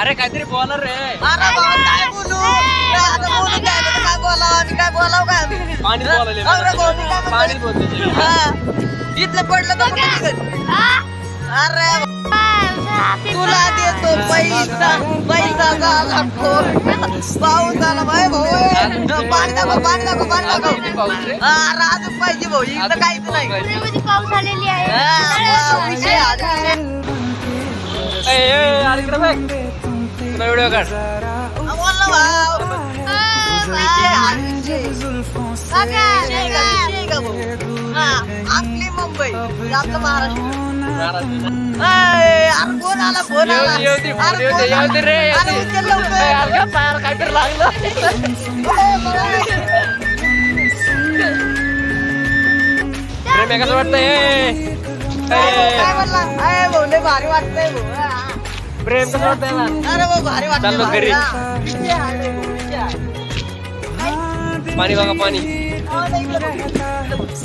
अरे काहीतरी बोला रे. अरे बाबा काय बोलू? आता बोलू काय आता काय बोलावं आम्ही काय बोलावं काय आम्ही? पाणी बोलायले अरे मी काय? पाणी बोलते हा. इथलं पडलं तर कुठं निघत? अरे तुला देतो पैसा पैसा झाला पाऊस झाला भाई भाऊ पाणी दाखव पाणी दाखव पाणी दाखव. हा, अरे अजून पाहिजे भाऊ इथं काहीच नाही. पाऊस आलेली आहे. हा, वा, विषय हा, ए, अरे इकडे बघ. तुला व्हिडिओ काढ आपली मुंबई आपलं महाराष्ट्र अय, लागलं प्रेम आहे वाटतंय भाऊ, भारी वाटतंय भाऊ. प्रेम कसं वाटतंय चाललो. घरी. पाणी बघा पाणी हा.